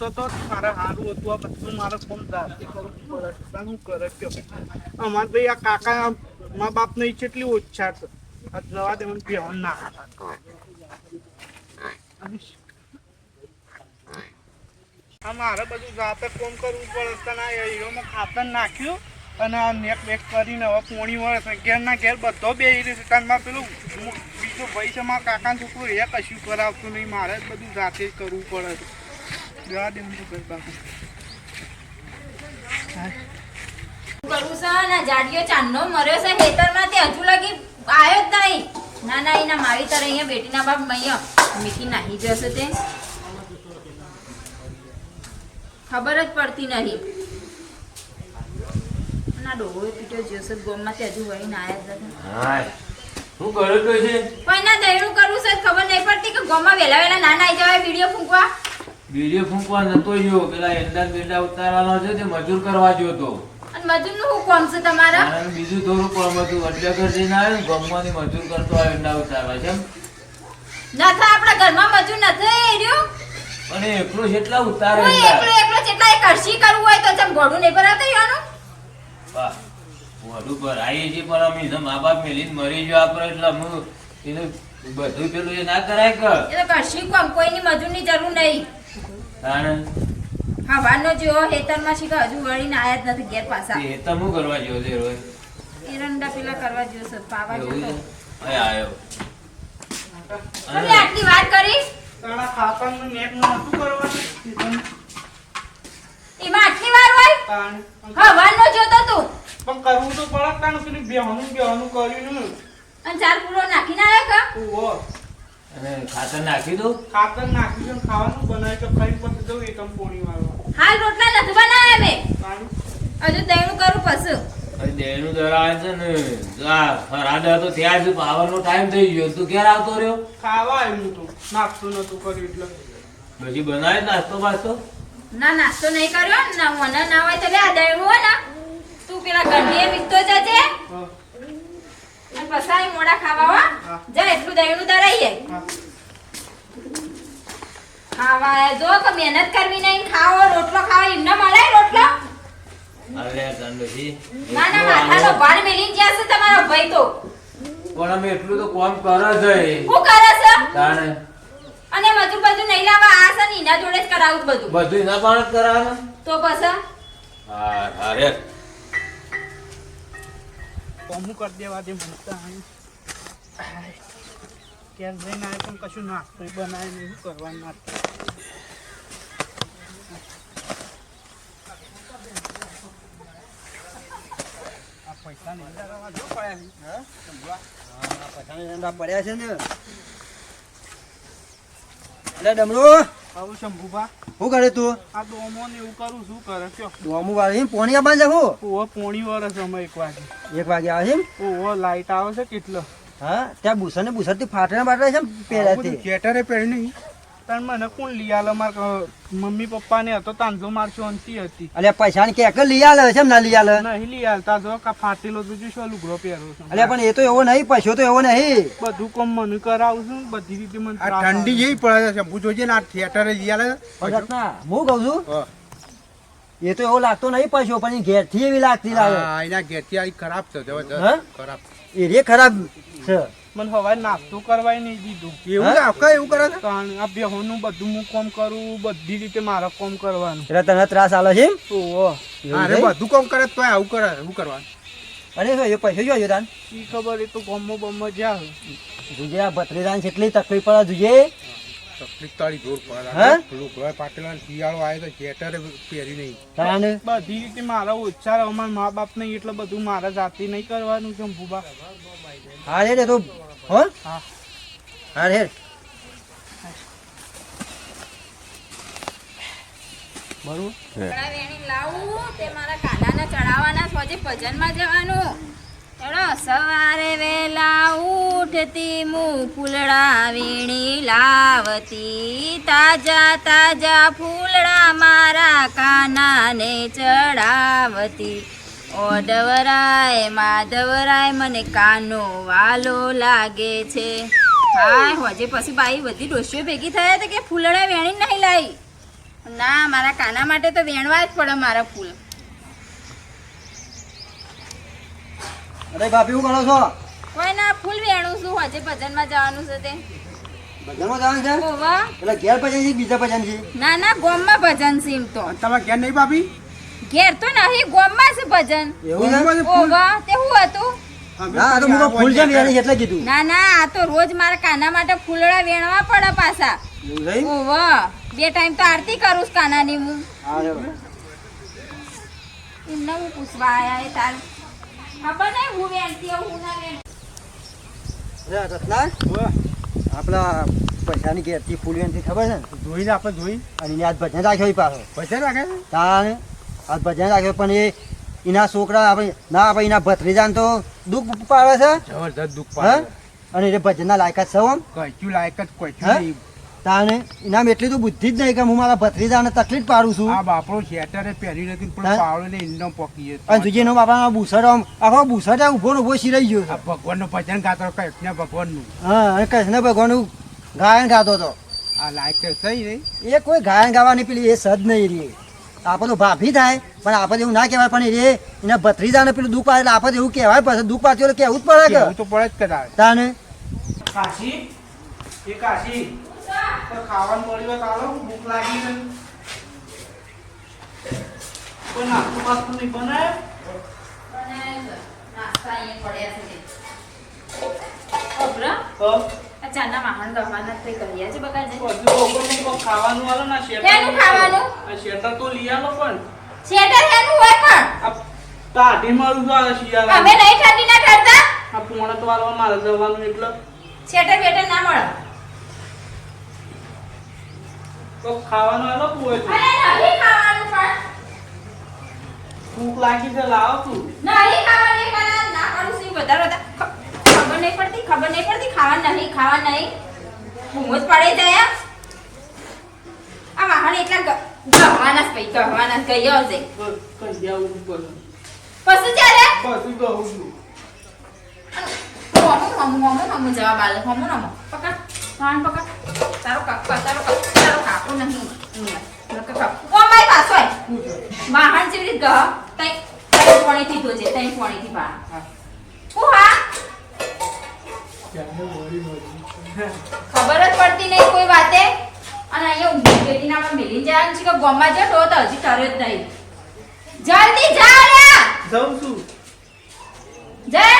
કરતો તો મારે સારું હતું. આ બધું મારે કોમ જાતે કરવું પડે હું કરે કયો અમારે ભાઈ આ કાકા મા બાપ નહીં કેટલી ઓછા છે. નવા દે, મને બેહન ના મારે બધું જાતે કોમ કરવું પડે તને હીરોમાં ખાતર નાખ્યું અને આ નેક બેક કરીને હવે પોણી વળે છે. ઘેર બધો બે તાનમાં પેલું બીજો ભાઈ છે, મારા કાકાનું છોકરું, એ કશું કરાવતું નહીં. મારે બધું જાતે જ કરવું પડે છે. જવા દે હું તો ઘર બાપુ કરું છે ને જાડિયો ચાંદનો મર્યો છે ખેતરમાંથી હજુ લગી આવ્યો જ નહીં. ના ના એના મારી તર અહીંયા બેટીના બાપ અહીંયા મીઠી નાહી જશે તે. ખબર જ પડતી નહીં. ના ડોહો પીટ્યો જશે ગોમમાંથી હજુ વળીને આવ્યા જ નથી. હાય શું છે? કોઈ ના દયણું કરવું છે ખબર નહીં પડતી કે ગોમાં વહેલા વહેલા ના નાઈ જવાય વીડિયો ફૂંકવા? બીજે ફૂંકવા નતો ગયો. પેલા એંડા બેંડા ઉતારવાનો છે તે મજૂર કરવા ગયો તો. અને મજૂરનું શું કામ છે તમારા? અને બીજું થોડું કામ હતું. અડ્યાગર જઈને આવ્યો ને ગામમાંથી મજૂર કરતો આ એંડા ઉતારવા છે ના નથી આપણા ઘરમાં મજૂર નથી રહ્યો. અને એકલો જેટલા ઉતારે એકલો એકલો જેટલા એ કરશી કરવું હોય તો ચમ ઘોડું નહીં ભરાતો યાનો. વાહ, ઘોડું ભરાઈએ છીએ પણ અમે મા બાપ મેલીને મરી જો આપણે એટલે અમે એને બધું પેલું એ ના કરાય કે? એ તો કરશી કોમ. કોઈની મજૂરની જરૂર નહીં. તાણે? હવાનો જેવો હેતરમાં છે કે હજુ વળીને આયા જ નથી ઘેર પાછા. એ હું કરવા ગયો છે રોય? એરંડા પેલા કરવા જેવો છે પાવા જેવો. છે? અહીં આવ્યો તમે આટલી વાત કરી તારા ખાતરનું નેકનું નતું કરવાનું? એમાં આટલી વાર હોય? તાણ. હવાનો જોતો તું. પણ કરવું તો પડે તાણ પેલું બેહવાનું બેહવાનું કર્યું ને. અને ચાર પૂરો નાખીને આવ્યો કા? ઓહો અને ખાતર નાખી દઉં ખાતર નાખી છે ખાવાનું બનાવી તો ખાઈ પછી દઉં એકમ પોણી વાળવા હાલ રોટલા નથી બનાવ્યા મેં. હજુ દયણું કરું પછી. અરે દેહનું દર છે ને આ ફરાડા તો ત્યાં જ પાવરનો ટાઈમ થઈ ગયો. તું ક્યારે આવતો રહ્યો? ખાવા આવ્યું તું. નાખતું નતું કર્યું એટલે. પછી બનાવે નાસ્તો બાસ્તો ના નાસ્તો નહીં કર્યો ને ના મને ના હોય તો લે આ દયણું હોય ને. તું પેલા ગંઢીએ વીકતો જજે. હા, અને મોડા ખાવા હો. જા એટલું દહીં ધરાઈએ હા. ખાવા. જો કે મહેનત કરવી નહીં ખાવો રોટલો ખાવો એમને મળે રોટલો? અરે ના ના માથાનો. ભાર મેલીને જ્યાં છે તમારો ભાઈ તો. પણ અમે એટલું તો કામ કરે છે. એ. કરે છે? તાણે. અને મજૂર બધું નહીં લાવવા આ છે ને એના જોડે જ કરાવું બધું. બધું એના પણ જ કરાવે તો પછી? હા અરે કોમું કરી દેવા દે મૂકતા તો અહીં. ક્યાં જઈને આવે પણ કશું નાસ્તો બનાવે ને શું કરવાનું નાખતું પૈસા પડ્યા છે ને. એટલે ડમરો. આવું શંભુભા. શું કરે તું? આ ડોમો ને એવું કરું શું કરે કયો? ડોમું વાળી પોણી આપવા જાખું ઓહો પોણી વરસ અમે એક વાગે. એક વાગે આવે છે? ઓહો લાઈટ આવે છે કેટલો? હા ત્યાં બુસર ને બુસરથી ફાટણા બાટલા છે પહેલાથી. થિયેટરે પહેરી નહીં. તાર મને કોણ લઈ આલે? માર મમ્મી પપ્પા ને હતો તાંજો માર શાંતિ હતી. અલ્યા પૈસા ને કે લઈ આલે છે ના લઈ આલે? નહીં લઈ આલતા જો કા ફાટેલો તો જો શું લુગડો પહેરો છું. અલ્યા પણ એ તો એવો નહીં પૈસો તો એવો નહીં. બધું કોમ મને કરાવું છું બધી રીતે મને આ ઠંડી જેવી પડે છે હું જોજે ને આ થિયેટરે જઈ આલે. હું કઉ છું એ તો એવો લાગતો નહીં પૈસો પણ ઘેરથી એવી લાગતી લાગે. આ એના ઘેરથી આ ખરાબ છે જબરજસ્ત ખરાબ. એ રે ખરાબ છે. મને હવે નાસ્તો કરવાય નહીં દીધું. એવું? આપકા એવું કરે છે? કારણ આ બેહોનું બધું હું કોમ કરું બધી રીતે મારે કોમ કરવાનું. એટલે તને ત્રાસ આલે છે ઓહો. અરે બધું કામ કરે તો આવું કરે એવું કરવાનું. અરે એ પૈસો જોયો તાન. ઈ ખબર એ તો ગમો બમો જ્યાં જોજે આ ભત્રીજાને કેટલી તકલીફ પડે જોજે. તકલીફ તારી જોર હા? પડે લુગડો પાટેલા શિયાળો આવે તો જેટર પહેરી નહીં. તાન. બધી રીતે મારા ઓછા અમારા મા બાપ નહીં એટલે બધું મારા જાતે નહીં કરવાનું શંભુભા હા રે તો હો? હા હા. રે બરોબર વેણી લાવું તે મારા કાનાને ચડાવવાના સોજે ભજનમાં જવાનું. સવારે વેલા ઉઠતી મું ફૂલડા વીણી લાવતી. તાજા તાજા ફૂલડા મારા કાનાને ચડાવતી. ઓડવરાય માધવરાય મને કાનો વાલો લાગે છે. હા હજે પછી બાઈ બધી ડોશીઓ ભેગી થયા હતા કે ફૂલડા વેણી નહીં લાવી ના મારા કાના માટે તો વેણવા જ પડે મારા ફૂલ. અરે બાપી હું કરો છો? કોઈ ના ફૂલ વેણું છું હજે ભજનમાં જવાનું છે તે. ભજનમાં જવાનું છે? ઓવા એટલે ઘેર ભજન છે બીજા ભજન છે? ના ના ગોમમાં ભજન છે એમ તો. તમે ઘેર નહીં ભાભી? ઘેર તો નહીં ગોમમાં છે ભજન. એવું તે હું હતું ના તો તો ફૂલ છે ને એટલે કીધું. ના ના આ તો રોજ મારા કાના માટે ફૂલડા વેણવા પડે પાછા. એવું બે ટાઈમ તો આરતી કરું છું કાનાની હું. એમને હું પૂછવા આયા એ તાર. ખબર નહીં હું વેણતી હું ના વેણ અરે આપણા પૈસાની ઘેરથી ફૂલ વેનથી ખબર છે ને? જોઈને આપણે જોઈ અને એને ભજન રાખ્યો પાછો. ભજન રાખે છે? આજ ભજન રાખ્યો પણ એ એના છોકરા આપણે ના આપણે એના ભત્રીજાને તો દુઃખ પાડે છે? જબરદસ્ત દુઃખ પાડે અને એ ભજનના લાયક જ આમ? કચ્યું લાયક જ કોઈ તાને એનામ એટલી તો બુદ્ધિ જ નહીં કે હું મારા ભત્રીજાને તકલીફ પાડું છું. આ બાપડો શેટરે પહેરી નથી પણ? પાવડો ને ઈંડો પોકી અને તુજે નો બાપાનો બુસર આમ આખો બુસર ઊભો ઊભો શિરાઈ ગયો ભગવાનનું ભજન ગાતો કૃષ્ણ ભગવાનનું. હા અને કૃષ્ણ ભગવાનનું ગાયન ગાતો હતો. આ લાયક તો સહી નહીં. એ કોઈ ગાયન ગાવાની પેલી એ સદ નહીં રહી આપણે તો ભાભી થાય પણ આપણે એવું ના કહેવાય પણ એ એના ભત્રીજાને પેલું દુઃખ એટલે આપણે એવું કહેવાય પછી દુઃખ પાડ્યું એટલે કહેવું જ પડે કે કેવું તો પડે જ કદાચ. તાને? કાશી? એ કાશી ખાવાનું મળ્યું તારો? ભૂખ લાગી છે. કોઈ નાસ્તો પાસ્તો નહીં બનાવે નાસ્તા અહીંયા પડ્યા છે. ચાના વાહણ ગવાના તે કર્યા છે બકા છે લોકોને ખાવાનું આલો ના શેટર શેનું ખાવાનું? આ શેટર તો લઈ આલો પણ. શેટર હેનું હોય પણ? આ મારું તો આ શિયાળા અમે નહીં ઠંડી ના ઠરતા આ પોણા તો આલવા મારે જવાનું એટલે. શેટર બેટર ના મળે. તો ખાવાનું આલો તું હોય અરે નહીં ખાવાનું પણ. ભૂખ લાગી છે લાવો તું. નહીં ખાવાનું એ કરા ના કરું છું વધારે વધારે ખ- ખબર નહીં પડતી ખબર નહીં પડતી ખાવા નહીં. હું બૂમો જ પડે જાય આ વાહણ એટલા ગવાના ગહવાના જ ભાઈ ગહવાના જ ગયો છે. પછી ચાલે પછી છું. હમું હમું હમું જવાબ આલે. હમું હમું પકડ. વાહણ પકડ. તારો કાકો તારો કાકો. તારો કાકો નહીં. ઓ માય પાછો વાહણ જેવી ગહ. તઈ તઈ પોણીથી ધોજે તઈ પોણીથી ખબર જ પડતી નહીં કોઈ વાતે. અને અહીંયા ઊંઘી બેટીના પણ મિલીને જવાનું છે કે ગોમાં જતો તો હજી કરે જ નહીં. જલ્દી જા રે જાઉં છું. જા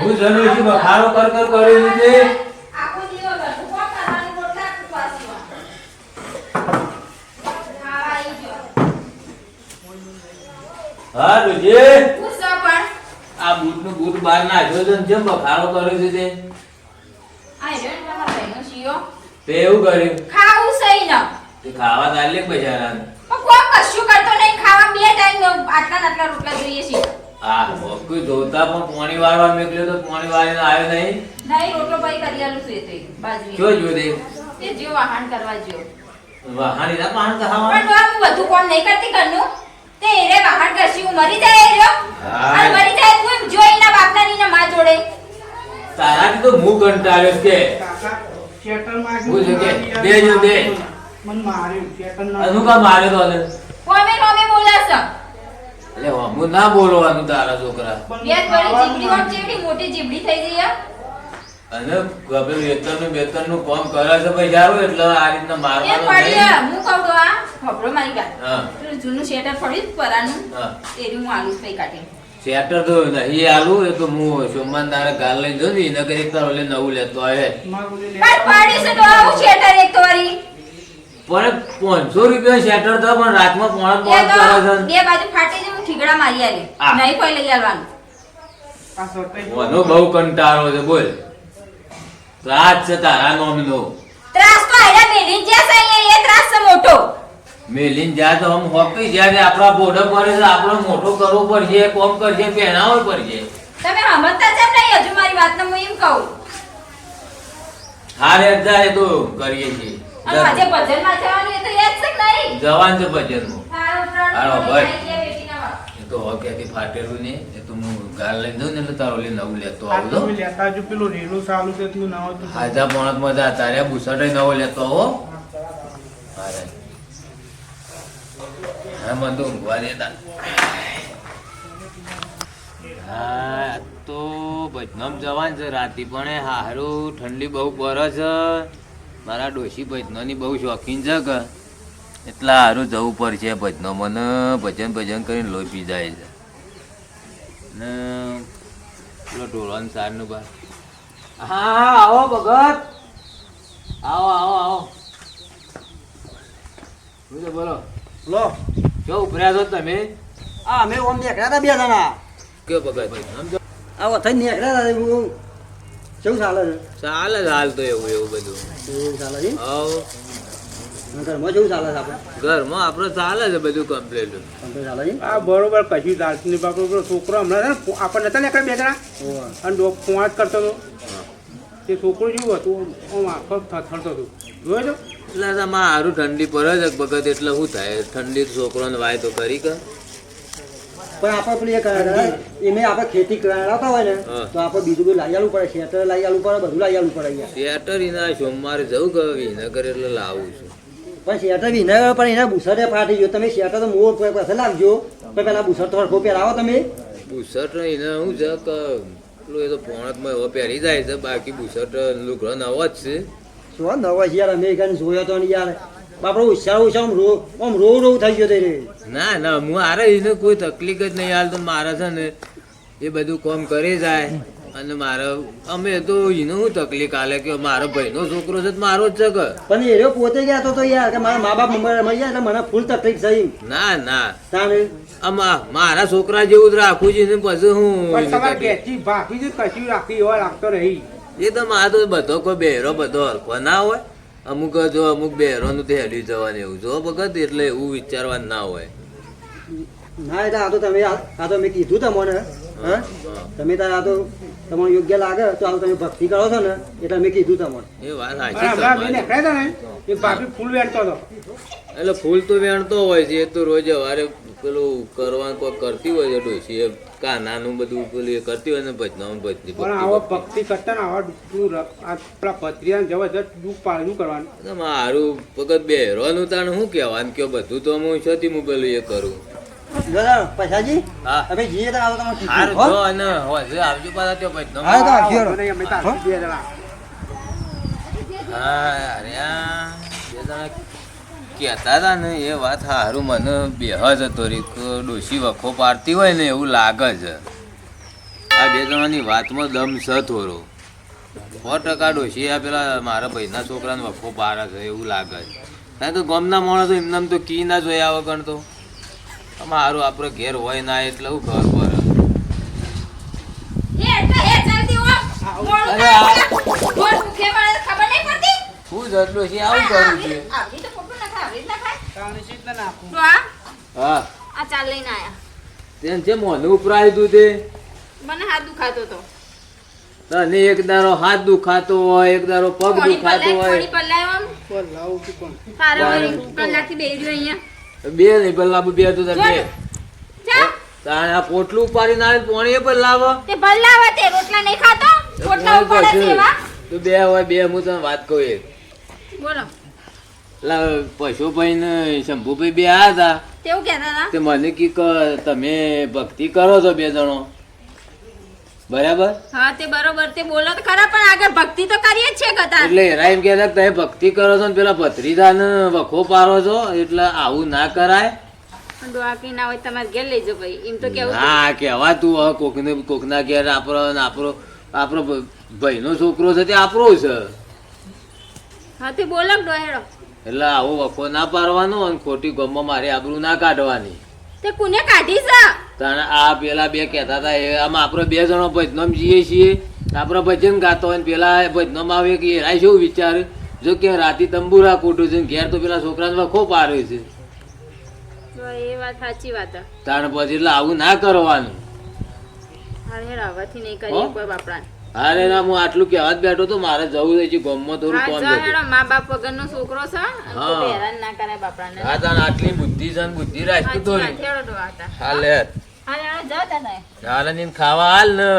હું. જનુજી બખારો કર કર કરી દીધી આખો દિવસ બધું કોમ કરવાનું રોટલા ઉપવાસીમાં. ખાવા આઈ ગયો. હા રુજી પૂછો પણ. આ બૂટનું બૂટ બહાર નાખ્યો છે ને જેમ બખારો કર્યો છે તે? આયરન તમારા ભાઈનો શિયો. તે એવું કર્યું? ખાવું સહી ન તે ખાવા ચાલે બજારાને પણ કોઈ કશું કરતો નહીં ખાવા બે ટાઈમ આટલા ને આટલા રોટલા જોઈએ છે. આ ભોગું જોતા પણ પોણી વાળવા મેકલ્યો તો પોણી વાળીને આવ્યો નહીં? નહીં રોટલો ભાઈ કરી આલું છે તે બાજરી જો જો દે તે જો વાહન કરવા જો વાહન ના પાણ કહાવા? પણ હું બધું કોણ નહીં કરતી ઘરનું? તે એરે વાહણ કરશી હું મરી જાય રહ્યો. અને મરી જાય તું એમ જોઈ ના બાપના ની ના માં જોડે. તારા તો હું કંટાળ્યો કે શેટરમાં હું જો કે, બે જો બે મન માર્યું શેટર ના અનુ કા માર્યો તો અલે કોમે કોમે બોલાસ એટલે હું ના બોલવાનું તારા છોકરા. બે વળી જીબડી મોટી જીબડી થઈ ગઈ હે. અને ગભે વેતનનું વેતનનું કામ કરે છે ભાઈ જારું એટલે આ રીતના એ મારવાનું પડી હું કહું તો આ ખબરો મારી ગા હા. જૂનું શેટર પડ્યું પરાનું હા. એ હું આલુ પૈ કાઢી. શેટર તો નહીં આલુ એ તો હું સોમવાન તારે ગાલ લઈ જો ને એના કરી તાર ઓલે નવું લેતો આવે. પણ પાડી છે તો આવું શેટર એક તો વળી પણ પાંચસો રૂપિયા શેટર તો પણ રાતમાં પોણા પોણા બે બાજુ ફાટી જાય હું ઠીકડા મારી આલી. નહીં કોઈ લઈ આવવાનું. બહુ કંટાળો છે બોલ. ત્રાસ છે તારા નોમનો ત્રાસ તો આયડા મેલીન જ્યાં છે એ ત્રાસ છે મોટો. મેલીન જા તો આમ હોકી જ્યારે આપણા બોર્ડર પડે છે આપણો મોટો કરવો પડશે કોમ કરશે પહેરાવો પડશે. તમે સમજતા જેમ નહીં હજુ મારી વાતને હું એમ કહું. હારે જાય તો કરીએ છીએ. અને આજે ભજનમાં જવાનું એ તો યાદ છે કે નહીં? જવાન છે ભજનમાં. સારું, હાલો, ભાઈ. તો હવે ક્યાંથી ફાટેલું ને એ તો હું ગાલ લઈને જાઉં ને એટલે તારો લઈને નવું લેતો આ આવું તો. તો મેં લેતા હજુ પેલું રેલું સારું છે એટલું ના તો હાજા પોણત મજા તારે બુસટ નવો લેતો આવો. હારે. હા મને તો ઊંઘવા દેતા હા તો ભજનમ જવાન છે. રાતી પણ હારું. ઠંડી બહુ પર છે. મારા ડોશી ભજનોની બહુ શોખીન છે કે. એટલા સારું જવું પડશે ભજનો મને ભજન ભજન કરીને લોહી પી જાય છે. ને પેલો ઢોળવાનું સારનું બા. હા આવો ભગત. આવો આવો આવો. શું બોલો? લો. જો ઉભર્યા છો તમે? આ અમે ઓમ નીકળ્યા હતા બે જણા. કયો ભગત? આવો થઈ નીકળ્યા હતા હું. કેવું ચાલે છે? ચાલે હાલ તો એવું એવું બધું. એવું ચાલે છે? આવો. અને ઘરમાં કેવું ચાલે છે આપણે? ઘરમાં આપણે ચાલે છે બધું કમ્પ્લીટ કમ્પ્લીટ ચાલે છે આ બરોબર કશું ચાલતું નહીં બાપુ પેલો છોકરો હમણાં છે ને આપણને ને નીકળે બે જણા? અને ફોન જ કરતો હતો. તે છોકરો જેવું હતું આમ આખો હતો. જોયો છો? એટલે તમારે હારું ઠંડી પડે છે ભગત એટલે શું થાય? ઠંડી છોકરોને વાય તો કરી કે? પણ આપણે પેલી એક એમે આપણે ખેતી કરાવતા હોય ને તો આપણે બીજું બધું લાવી પડે શેટર લાવી પડે બધું લાવી પડે શેટર એના સોમવારે જવું કે વિનગર એટલે લાવું છું. પણ શેટર વિનર પણ એના બુસરે ફાટી ગયો. તમે શેટર તો મોર પાસે લાવજો. પણ પેલા બુસર તો હરખો પહેરાવો તમે. બુસટ એને શું છે કે પેલું એ તો પોણતમાં એવો પહેરી જાય છે બાકી બુસટ લુગડો નવો જ છે. શું નવા છે યાર? અમેરિકન જોયો તો યાર. બાપડો ઉછાળ ઉછાળ રો આમ રો રો થઈ ગયો રે ના ના હું આરે એને કોઈ તકલીફ જ નહીં હાલ તો મારે છે ને એ બધું કામ કરી જાય. અને મારો અમે તો એનો શું તકલીફ હાલે કે મારો ભાઈનો છોકરો છે તો મારો જ છે કે. પણ એ રહ્યો પોતે ગયા તો તો યાર કે મારા મા બાપ મરી ગયા એટલે મને ફૂલ તકલીફ થઈ. ના ના. આમાં મારા છોકરા જેવું જ રાખવું છે ને પછી હું. ઘેરથી ભાભી જ કશું રાખી એવા રાખતો રહી. એ તો મારે તો બધો કોઈ બેરો બધો હરખો ના હોય. અમુક જો અમુક બેરોનું તે હેલી જવાનું એવું જો ભગત એટલે એવું વિચારવાનું ના હોય. ના એટલે આ તો તમે આ તો મેં કીધું તમને. હા? તમે તારે આ તો તમને યોગ્ય લાગે તો આ તમે ભક્તિ કરો છો ને એટલે મેં કીધું તમને. એ વાત સાચી એક ભાભી ફૂલ વેણતો હતો. એટલે ફૂલ તો વેણતો હોય છે એ તો રોજ સવારે પેલું કરવાનું કોઈ કરતી હોય છે ડોશી એ કાનાનું બધું પેલું એ કરતી હોય ને ભજનામાં ભજની પણ આવો ભક્તિ. કરતા ને આવા આપણા ભત્રીયાને જબરદસ્ત દુઃખ પાડું કરવાનું. મારું ભગત બેરવાનું તાણ શું કહેવાનું કે બધું તો હું છતી હું પેલું એ કરું. દાદા પૈસાજી હા. અમે જઈએ તો આ તો તમને કીધું, હારું હો? જો અને હોજે આવજો પાછા ત્યાં ભજનામાં. હા, તો આવજો. નહીં, અમે તાર બે જણા. હા અરે આ બે જણા કહેતા હતા ને એ વાત સારું મને બેહજ જ હતો રીક ડોશી વખો પાડતી હોય ને એવું લાગે છે. આ બે જણાની વાતમાં દમ છે થોડો. સો ટકા ડોશી આ પેલા મારા ભાઈના છોકરાને વખો પાડે છે એવું લાગે છે. કારણ કે ગામના માણસો એમને એમ તો કી ના જોયા વગર તો. મારું આપણે ઘેર હોય ના એટલે હું ઘર પર હે એટલે હે જલ્દી ઓ મોડું અરે થાય. આ- છે. આવું કરું છે? હા. આ ચાલ લઈને આયા. તેને જે મોનું ઉપરાય તું તે. મને હાથ દુખાતો તો તને એક દારો હાથ દુખાતો હોય એક દારો પગ દુખાતો હોય. બેહી રહ્યો અહીંયા. બે નહીં પેલા બે તો બે. ને. તાણે આ પોટલું ઉપાડીને આવે પોણી પણ લાવો. તે ભલ્લાવા તે રોટલા નહીં ખાતો? પોટલા ઉપાડે છે. એવા તો બે હોય બે હું તને વાત કહું એક. બોલો. પેલા પશુભાઈ ને શંભુભાઈ બે હતા. તેવું કહેતા હતા? તે મને કી ક તમે ભક્તિ કરો છો બે જણો? બરાબર? હા તે બરોબર. તે બોલો તો ખરા પણ આગળ ભક્તિ તો કરીએ જ છે કથા એટલે એરા એમ કહેતા તમે ભક્તિ કરો છો ને પેલા ભત્રીદાન વખો પારો છો એટલે આવું ના કરાય. ડોહાકી ના હોય તમારે ઘેર લઈ ભાઈ. એમ તો કેવું હા કેવા તું હવે કોકને કોકના ઘેર આપણો ને આપણો આપણો ભાઈનો છોકરો છે તે આપણો છે. હા તે બોલો ડોહેડો એટલે આવો વખો ના પાડવાનો અને ખોટી ગમમાં મારી આબરૂ ના કાઢવાની. તે કુને કાઢી છે તણ આ પેલા બે કહેતા હતા એ આમ આપણે બે જણો ભજનમ જઈએ છીએ. આપણો ભજન ગાતો હોય ને પેલા ભજનમ આવે કે એરાય શું વિચાર? જો કે રાતી તંબુરા કૂટું છે ને ઘેર તો પેલા છોકરાને વખો પાડે છે. એ વાત સાચી વાત હે. પછી એટલે આવું ના કરવાનું. હારે રાવાથી નહીં કરી બાપડાને. અરે ના હું આટલું કહેવા જ બેઠો તો મારે જવું છે ગમત થોડું કોમ છે. મા બાપ વગરનો છોકરો છે હા. હેરાન ના કરે બાપડાને. હા તાન આટલી બુદ્ધિ છે બુદ્ધિ રાખતું તો હાલે વાત હેડો ડોહા હતા. હા લે હા જાઓ દાદા ચાલે ને ખાવા હાલ ને.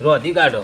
રોધી કાઢો.